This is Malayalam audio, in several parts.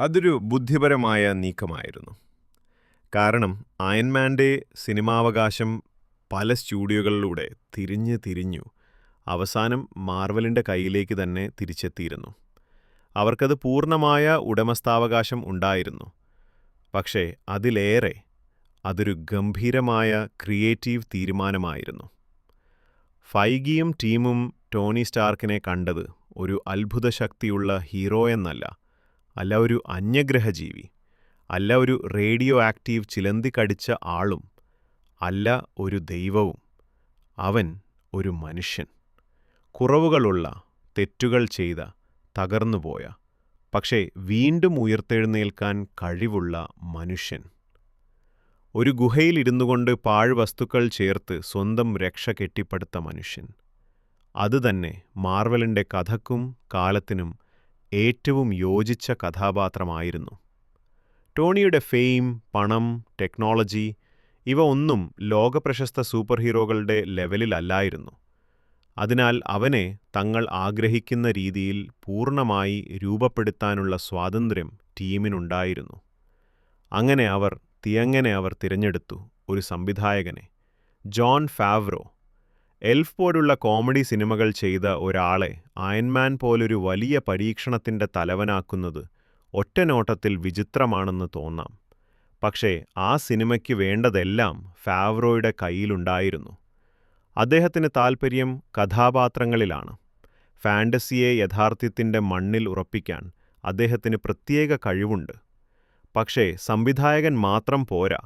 അതൊരു ബുദ്ധിപരമായ നീക്കമായിരുന്നു. കാരണം അയൻമാന്റെ സിനിമാവകാശം പല സ്റ്റുഡിയോകളിലൂടെ തിരിഞ്ഞ് തിരിഞ്ഞു അവസാനം മാർവലിന്റെ കയ്യിലേക്ക് തന്നെ തിരിച്ചെത്തിയിരുന്നു. അവർക്കത് പൂർണമായ ഉടമസ്ഥാവകാശം ഉണ്ടായിരുന്നു. പക്ഷേ അതിലേറെ അതൊരു ഗംഭീരമായ ക്രിയേറ്റീവ് തീരുമാനമായിരുന്നു. ഫൈഗിയും ടീമും ടോണി സ്റ്റാർക്കിനെ കണ്ടത് ഒരു അത്ഭുത ശക്തിയുള്ള ഹീറോയെന്നല്ല അല്ല ഒരു അന്യഗ്രഹജീവി അല്ല ഒരു റേഡിയോ ആക്റ്റീവ് ചിലന്തി കടിച്ച ആളും അല്ല ഒരു ദൈവവും. അവൻ ഒരു മനുഷ്യൻ. കുറവുകളുള്ള തെറ്റുകൾ ചെയ്ത തകർന്നുപോയ പക്ഷേ വീണ്ടും ഉയർത്തെഴുന്നേൽക്കാൻ കഴിവുള്ള മനുഷ്യൻ. ഒരു ഗുഹയിലിരുന്നു കൊണ്ട് പാഴ്വസ്തുക്കൾ ചേർത്ത് സ്വന്തം രക്ഷ കെട്ടിപ്പടുത്ത മനുഷ്യൻ. അതുതന്നെ മാർവലിന്റെ കഥക്കും കാലത്തിനും ഏറ്റവും യോജിച്ച കഥാപാത്രമായിരുന്നു. ടോണിയുടെ ഫെയിം പണം ടെക്നോളജി ഇവ ഒന്നും ലോകപ്രശസ്ത സൂപ്പർ ഹീറോകളുടെ ലെവലിലല്ലായിരുന്നു. അതിനാൽ അവനെ തങ്ങൾ ആഗ്രഹിക്കുന്ന രീതിയിൽ പൂർണമായി രൂപപ്പെടുത്താനുള്ള സ്വാതന്ത്ര്യം ടീമിനുണ്ടായിരുന്നു. അങ്ങനെ അവർ തിയങ്ങനെ അവർ തിരഞ്ഞെടുത്തു ഒരു സംവിധായകനെ ജോൺ ഫാവ്രോ. എൽഫ് പോലുള്ള കോമഡി സിനിമകൾ ചെയ്ത ഒരാളെ അയൺമാൻ പോലൊരു വലിയ പരീക്ഷണത്തിന്റെ തലവനാക്കുന്നത് ഒറ്റനോട്ടത്തിൽ വിചിത്രമാണെന്ന് തോന്നാം. പക്ഷേ ആ സിനിമയ്ക്ക് വേണ്ടതെല്ലാം ഫാവ്രോയുടെ കയ്യിലുണ്ടായിരുന്നു. അദ്ദേഹത്തിന് താൽപ്പര്യം കഥാപാത്രങ്ങളിലാണ്. ഫാന്റസിയെ യഥാർത്ഥ്യത്തിന്റെ മണ്ണിൽ ഉറപ്പിക്കാൻ അദ്ദേഹത്തിന് പ്രത്യേക കഴിവുണ്ട്. പക്ഷേ സംവിധായകൻ മാത്രം പോരാ.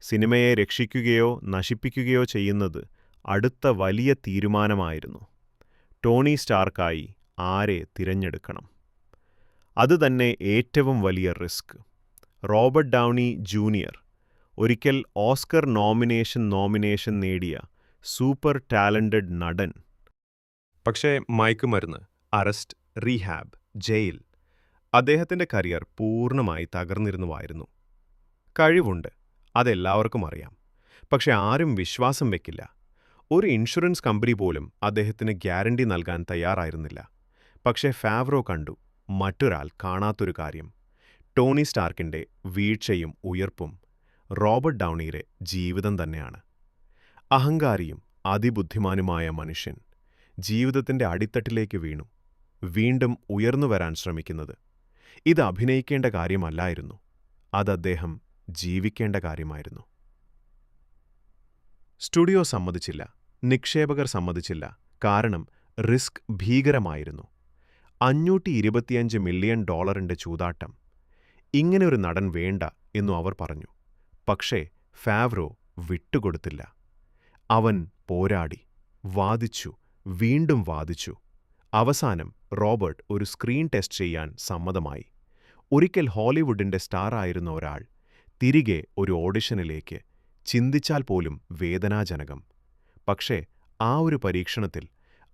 സിനിമയെ രക്ഷിക്കുകയോ നശിപ്പിക്കുകയോ ചെയ്യുന്നത് അടുത്ത വലിയ തീരുമാനമായിരുന്നു. ടോണി സ്റ്റാർക്കായി ആരെ തിരഞ്ഞെടുക്കണം? അതുതന്നെ ഏറ്റവും വലിയ റിസ്ക്. റോബർട്ട് ഡൗണി ജൂനിയർ ഒരിക്കൽ ഓസ്കർ നോമിനേഷൻ നോമിനേഷൻ നേടിയ സൂപ്പർ ടാലന്റഡ് നടൻ. പക്ഷേ മയക്കുമരുന്ന് അറസ്റ്റ് റീഹാബ് ജയിൽ അദ്ദേഹത്തിന്റെ കരിയർ പൂർണമായി തകർന്നിരുന്നുവായിരുന്നു. കഴിവുണ്ട് അതെല്ലാവർക്കും അറിയാം. പക്ഷെ ആരും വിശ്വാസം വെക്കില്ല. ഒരു ഇൻഷുറൻസ് കമ്പനി പോലും അദ്ദേഹത്തിന് ഗ്യാരണ്ടി നൽകാൻ തയ്യാറായിരുന്നില്ല. പക്ഷേ ഫാവ്രോ കണ്ടു മറ്റൊരാൾ കാണാത്തൊരു കാര്യം. ടോണി സ്റ്റാർക്കിന്റെ വീഴ്ചയും ഉയർപ്പും റോബർട്ട് ഡൗണിയുടെ ജീവിതം തന്നെയാണ്. അഹങ്കാരിയും അതിബുദ്ധിമാനുമായ മനുഷ്യൻ ജീവിതത്തിന്റെ അടിത്തട്ടിലേക്ക് വീണു വീണ്ടും ഉയർന്നു വരാൻ ശ്രമിക്കുന്നത്. ഇത് അഭിനയിക്കേണ്ട കാര്യമല്ലായിരുന്നു അത് അദ്ദേഹം ജീവിക്കേണ്ട കാര്യമായിരുന്നു. സ്റ്റുഡിയോ സമ്മതിച്ചില്ല. നിക്ഷേപകർ സമ്മതിച്ചില്ല. കാരണം റിസ്ക് ഭീകരമായിരുന്നു. അഞ്ഞൂറ്റി ഇരുപത്തിയഞ്ച് മില്യൺ ഡോളറിന്റെ ചൂതാട്ടം. ഇങ്ങനെ ഒരു നടൻ വേണ്ട എന്നു അവർ പറഞ്ഞു. പക്ഷേ ഫാവ്രോ വിട്ടുകൊടുത്തില്ല. അവൻ പോരാടി. വാദിച്ചു. വീണ്ടും വാദിച്ചു. അവസാനം റോബർട്ട് ഒരു സ്ക്രീൻ ടെസ്റ്റ് ചെയ്യാൻ സമ്മതമായി. ഒരിക്കൽ ഹോളിവുഡിന്റെ സ്റ്റാറായിരുന്ന ഒരാൾ തിരികെ ഒരു ഓഡിഷനിലേക്ക് ചിന്തിച്ചാൽ പോലും വേദനാജനകം. പക്ഷേ ആ ഒരു പരീക്ഷണത്തിൽ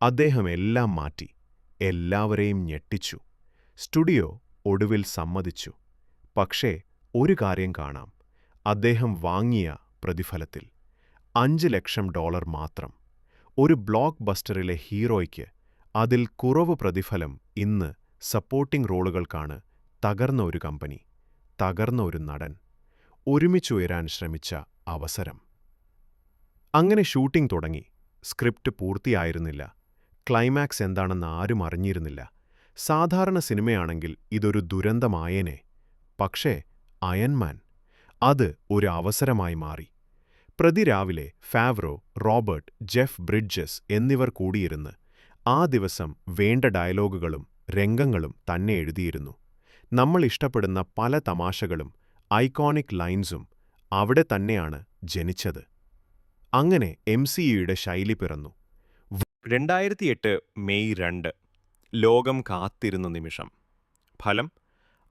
അദ്ദേഹം എല്ലാം മാറ്റി എല്ലാവരെയും ഞെട്ടിച്ചു. സ്റ്റുഡിയോ ഒടുവിൽ സമ്മതിച്ചു. പക്ഷേ ഒരു കാര്യം കാണാം. അദ്ദേഹം വാങ്ങിയ പ്രതിഫലത്തിൽ അഞ്ച് ലക്ഷം ഡോളർ മാത്രം. ഒരു ബ്ലോക്ക് ബസ്റ്ററിലെ ഹീറോയ്ക്ക് അതിൽ കുറവ് പ്രതിഫലം ഇന്ന് സപ്പോർട്ടിംഗ് റോളുകൾക്കാണ് തകർന്ന ഒരു കമ്പനി തകർന്ന ഒരു നടൻ ഒരുമിച്ചുയരാൻ ശ്രമിച്ച അവസരം. അങ്ങനെ ഷൂട്ടിംഗ് തുടങ്ങി. സ്ക്രിപ്റ്റ് പൂർത്തിയായിരുന്നില്ല. ക്ലൈമാക്സ് എന്താണെന്ന് ആരും അറിഞ്ഞിരുന്നില്ല. സാധാരണ സിനിമയാണെങ്കിൽ ഇതൊരു ദുരന്തമായേനെ. പക്ഷേ അയൺമാൻ അത് ഒരു അവസരമായി മാറി. പ്രതി രാവിലെ ഫാവ്രോ റോബർട്ട് ജെഫ് ബ്രിഡ്ജസ് എന്നിവർ കൂടിയിരുന്ന് ആ ദിവസം വേണ്ട ഡയലോഗുകളും രംഗങ്ങളും തന്നെ എഴുതിയിരുന്നു. നമ്മൾ ഇഷ്ടപ്പെടുന്ന പല തമാശകളും ഐക്കോണിക് ലൈൻസും അവിടെ തന്നെയാണ് ജനിച്ചത്. അങ്ങനെ എം സി ശൈലി പിറന്നു. രണ്ടായിരത്തിയെട്ട് മെയ് രണ്ട് ലോകം കാത്തിരുന്ന നിമിഷം. ഫലം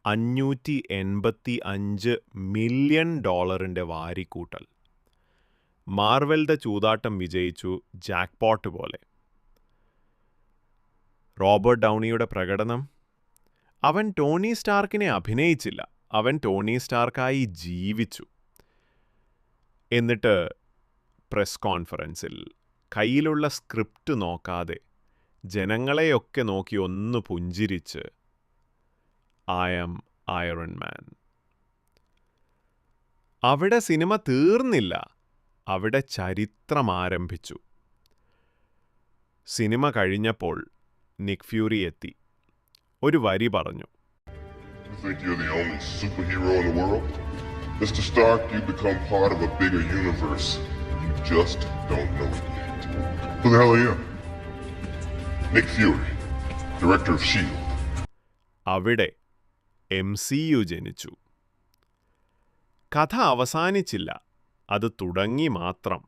അഞ്ഞൂറ്റി എൺപത്തി അഞ്ച് മില്യൺ ഡോളറിന്റെ വാരിക്കൂട്ടൽ. മാർവെൽദ ചൂതാട്ടം വിജയിച്ചു ജാക്ക്പോട്ട് പോലെ. റോബർട്ട് ഡൗണിയുടെ പ്രകടനം? അവൻ ടോണി സ്റ്റാർക്കിനെ അഭിനയിച്ചില്ല. അവൻ ടോണി സ്റ്റാർക്കായി ജീവിച്ചു. എന്നിട്ട് പ്രസ് കോൺഫറൻസിൽ കയ്യിലുള്ള സ്ക്രിപ്റ്റ് നോക്കാതെ ജനങ്ങളെയൊക്കെ നോക്കി ഒന്ന് പുഞ്ചിരിച്ച് ഐ ആം അയറൺ മാൻ അവിടെ സിനിമ തീർന്നില്ല അവിടെ ചരിത്രം ആരംഭിച്ചു സിനിമ കഴിഞ്ഞപ്പോൾ നിക് ഫ്യൂറി എത്തി ഒരു വരി പറഞ്ഞു? Mr. Stark, you become part of a bigger universe. Just don't know it yet. Who the hell are you? Nick Fury, director of S.H.I.E.L.D. അവിടെ എം സി യു ജനിച്ചു കഥ അവസാനിച്ചില്ല അത് തുടങ്ങി മാത്രം